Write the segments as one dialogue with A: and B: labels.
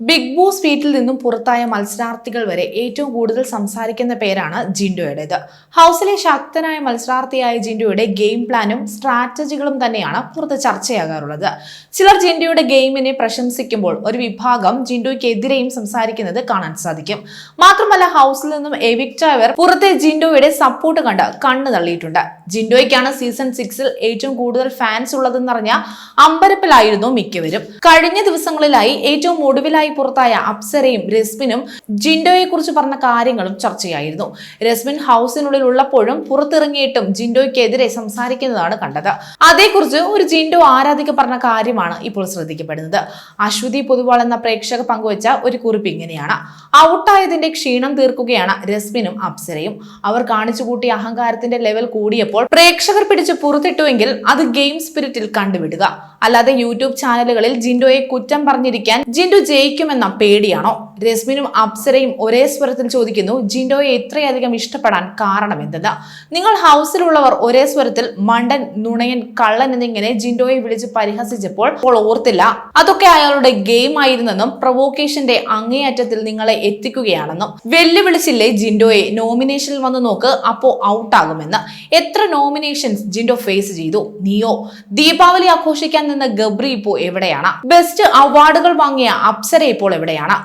A: Big boss വീട്ടിൽ നിന്നും പുറത്തായ മത്സരാർത്ഥികൾ വരെ ഏറ്റവും കൂടുതൽ സംസാരിക്കുന്ന പേരാണ് ജിൻഡോയുടേത്. ഹൗസിലെ ശക്തനായ മത്സരാർത്ഥിയായ ജിൻഡോയുടെ ഗെയിം പ്ലാനും സ്ട്രാറ്റജികളും തന്നെയാണ് പുറത്ത് ചർച്ചയാകാറുള്ളത്. ചിലർ ജിൻഡോയുടെ ഗെയിമിനെ പ്രശംസിക്കുമ്പോൾ ഒരു വിഭാഗം ജിൻഡോയ്ക്കെതിരെയും സംസാരിക്കുന്നത് കാണാൻ സാധിക്കും. മാത്രമല്ല ഹൗസിൽ നിന്നും എവിക്റ്റായവർ പുറത്തെ ജിൻഡോയുടെ സപ്പോർട്ട് കണ്ട് കണ്ണു തള്ളിയിട്ടുണ്ട്. ജിൻഡോയ്ക്കാണ് സീസൺ സിക്സിൽ ഏറ്റവും കൂടുതൽ ഫാൻസ് ഉള്ളതെന്നറിഞ്ഞ അമ്പരപ്പിലായിരുന്നു മിക്കവരും. കഴിഞ്ഞ ദിവസങ്ങളിലായി ഏറ്റവും ഒടുവിലായി പുറത്തായ അപ്സരയും രസ്മിനും ജിൻഡോയെ കുറിച്ച് പറഞ്ഞ കാര്യങ്ങളും ചർച്ചയായിരുന്നു. രസ്മിൻ ഹൗസിനുള്ളിൽ ഉള്ളപ്പോഴും പുറത്തിറങ്ങിയിട്ടും ജിൻഡോയ്ക്കെതിരെ സംസാരിക്കുന്നതാണ് കണ്ടത്. അതേക്കുറിച്ച് ഒരു ജിൻഡോ ആരാധിക പറഞ്ഞ കാര്യമാണ് ഇപ്പോൾ ശ്രദ്ധിക്കപ്പെടുന്നത്. അശ്വതി പൊതുവാൾ എന്ന പ്രേക്ഷക പങ്കുവച്ച ഒരു കുറിപ്പ് ഇങ്ങനെയാണ്. ഔട്ടായതിന്റെ ക്ഷീണം തീർക്കുകയാണ് രസ്മിനും അപ്സരയും. അവർ കാണിച്ചു കൂട്ടിയ അഹങ്കാരത്തിന്റെ ലെവൽ കൂടിയപ്പോൾ പ്രേക്ഷകർ പിടിച്ച് പുറത്തിട്ടുവെങ്കിൽ അത് ഗെയിം സ്പിരിറ്റിൽ കണ്ടുവിടുക. അല്ലാതെ യൂട്യൂബ് ചാനലുകളിൽ ജിൻഡോയെ കുറ്റം പറഞ്ഞിരിക്കാൻ ജിൻഡു ജയിക്കുമെന്ന പേടിയാണോ? രശ്മിനും അപ്സരയും ഒരേ സ്വരത്തിൽ ചോദിക്കുന്നു ജിൻഡോയെ ഇത്രയധികം ഇഷ്ടപ്പെടാൻ കാരണം എന്തെന്ന് നിങ്ങൾ ഹൗസിലുള്ളവർ ഒരേ സ്വരത്തിൽ മണ്ടൻ നുണയൻ കള്ളൻ എന്നിങ്ങനെ ജിൻഡോയെ വിളിച്ച് പരിഹസിച്ചപ്പോൾ അപ്പോൾ ഓർത്തില്ല. അതൊക്കെ അയാളുടെ ഗെയിം ആയിരുന്നെന്നും പ്രൊവോക്കേഷന്റെ അങ്ങേയറ്റത്തിൽ നിങ്ങളെ എത്തിക്കുകയാണെന്നും. വെല്ലുവിളിച്ചില്ലേ ജിൻഡോയെ? നോമിനേഷനിൽ വന്ന് നോക്ക് അപ്പോ ഔട്ടാകുമെന്ന്. എത്ര നോമിനേഷൻസ് ജിൻഡോ ഫേസ് ചെയ്തു? നിയോ? ദീപാവലി ആഘോഷിക്കാൻ നിന്ന ഗബ്രി ഇപ്പോ എവിടെയാണ്? ബെസ്റ്റ് അവാർഡുകൾ വാങ്ങിയ അപ്സര ഇപ്പോൾ എവിടെയാണ്?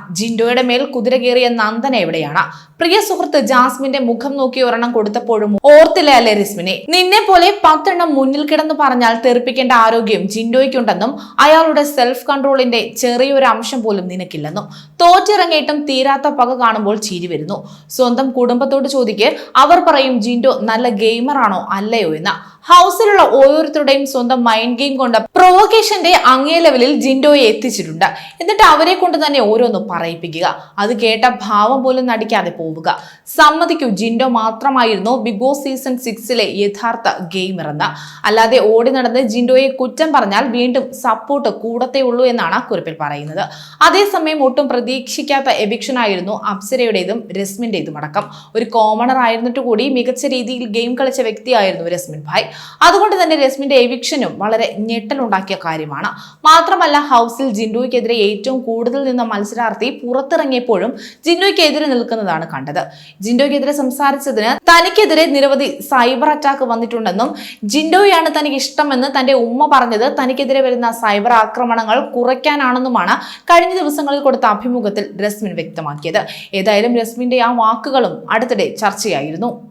A: ജിൻഡോയുടെ മേൽ കുതിര കയറിയ നന്ദന എവിടെയാണ്? പ്രിയ സുഹൃത്ത് ജാസ്മിന്റെ മുഖം നോക്കി ഒരെണ്ണം കൊടുത്തപ്പോഴും ഓർത്തില്ല അല്ലേ റിസ്മിനെ നിന്നെ പോലെ പത്തെണ്ണം മുന്നിൽ കിടന്ന് പറഞ്ഞാൽ തെറിപ്പിക്കേണ്ട ആരോഗ്യം ജിൻഡോയ്ക്കുണ്ടെന്നും അയാളുടെ സെൽഫ് കൺട്രോളിന്റെ ചെറിയൊരു അംശം പോലും നിനക്കില്ലെന്നും തോറ്റിറങ്ങിയിട്ടും തീരാത്ത പക കാണുമ്പോൾ ചിരി വരുന്നു. സ്വന്തം കുടുംബത്തോട് ചോദിക്ക് അവർ പറയും ജിൻഡോ നല്ല ഗെയിമറാണോ അല്ലയോ? എന്ന്. ഹൗസിലുള്ള ഓരോരുത്തരുടെയും സ്വന്തം മൈൻഡ് ഗെയിം കൊണ്ട് പ്രൊവോക്കേഷന്റെ അങ്ങേ ലെവലിൽ ജിൻഡോയെ എത്തിച്ചിട്ടുണ്ട്. എന്നിട്ട് അവരെ കൊണ്ട് തന്നെ ഓരോന്ന് പറയിപ്പിക്കുക. അത് കേട്ട ഭാവം പോലും നടിക്കാതെ പോവുക. സമ്മതിക്കൂ ജിൻഡോ മാത്രമായിരുന്നു ബിഗ് ബോസ് സീസൺ സിക്സിലെ യഥാർത്ഥ ഗെയിമർ ഇറന്ന അല്ലാതെ ഓടി നടന്ന് ജിൻഡോയെ കുറ്റം പറഞ്ഞാൽ വീണ്ടും സപ്പോർട്ട് കൂടത്തേ ഉള്ളൂ എന്നാണ് കുറിപ്പിൽ പറയുന്നത്. അതേസമയം ഒട്ടും പ്രതീക്ഷിക്കാത്ത എവിക്ഷനായിരുന്നു അപ്സരയുടേതും രസ്മിന്റേതും അടക്കം ഒരു കോമണർ ആയിരുന്നിട്ട് കൂടി മികച്ച രീതിയിൽ ഗെയിം കളിച്ച വ്യക്തിയായിരുന്നു രസ്മിൻ ഭായ്. അതുകൊണ്ട് തന്നെ രസ്മിന്റെ എവിക്ഷനും വളരെ ഞെട്ടലുണ്ടാക്കിയ കാര്യമാണ്. മാത്രമല്ല ഹൗസിൽ ജിൻഡോയ്ക്കെതിരെ ഏറ്റവും കൂടുതൽ നിന്ന മത്സരാർത്ഥി പുറത്തിറങ്ങിയപ്പോഴും ജിൻഡോയ്ക്കെതിരെ നിൽക്കുന്നതാണ് കണ്ടത്. ജിൻഡോയ്ക്കെതിരെ സംസാരിച്ചതിന് തനിക്കെതിരെ നിരവധി സൈബർ അറ്റാക്ക് വന്നിട്ടുണ്ടെന്നും ജിൻഡോയാണ് തനിക്ക് ഇഷ്ടമെന്ന് തന്റെ ഉമ്മ പറഞ്ഞത് തനിക്കെതിരെ വരുന്ന സൈബർ ആക്രമണങ്ങൾ കുറയ്ക്കാനാണെന്നുമാണ് കഴിഞ്ഞ ദിവസങ്ങളിൽ കൊടുത്ത അഭിമുഖത്തിൽ രസ്മിൻ വ്യക്തമാക്കിയത്. ഏതായാലും രസ്മിന്റെ ആ വാക്കുകളും അടുത്തിടെ ചർച്ചയായിരുന്നു.